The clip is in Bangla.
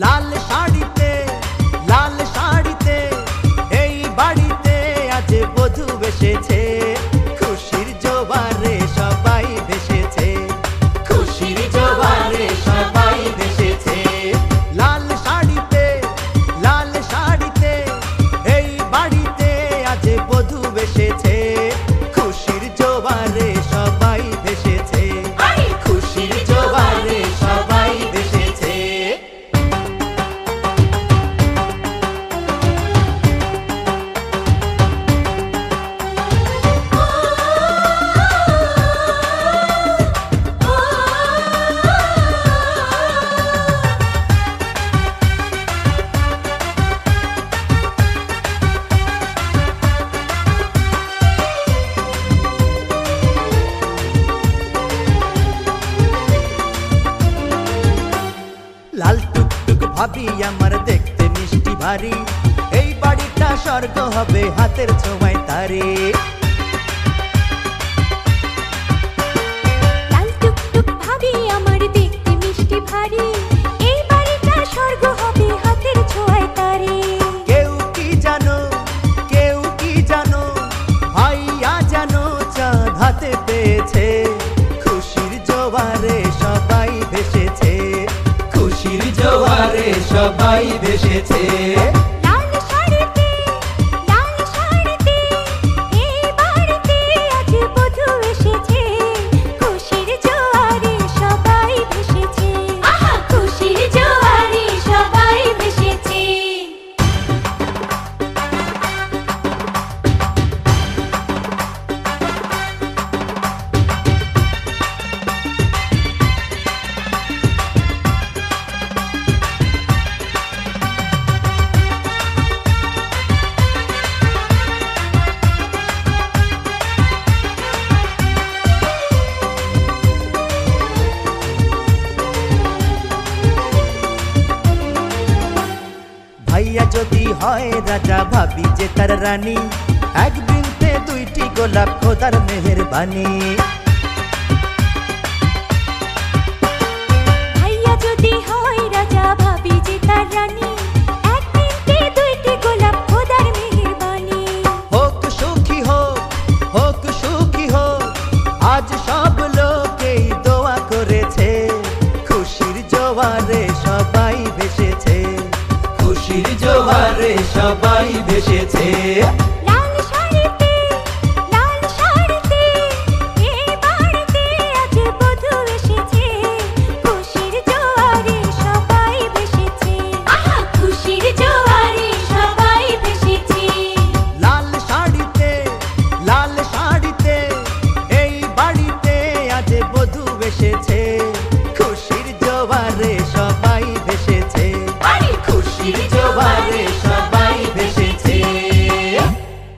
लाल साड़ी पे ভাবি আমার দেখতে মিষ্টি ভারী। এই বাড়িটা স্বর্গ হবে হাতের ছোঁয়ায় তারে। লাল টুকটুক ভাবি আমার দেখতে মিষ্টি ভারী। এই বাড়িটা স্বর্গ হবে হাতের ছোঁয়ায় তারে। কেউ কি জানো কেউ কি জানো ভাইয়া জানো চাঁদ হাতে পেয়েছে। খুশির জোয়ারে সবাই ভেসেছে। সবাই ভেসেছে ভাইয়া যদি হয় রাজা ভাবি যে তার রানী। এক বৃন্তে দুইটি গোলাপ খোদার মেহেরবানি। ভাইয়া যদি হয় রাজা ভাবি যে তার রানী। একদিনতে দুইটি গোলাপ খোদার মেহেরবানি। হোক সুখী হোক হোক সুখী হোক আজ সব ভেসেছে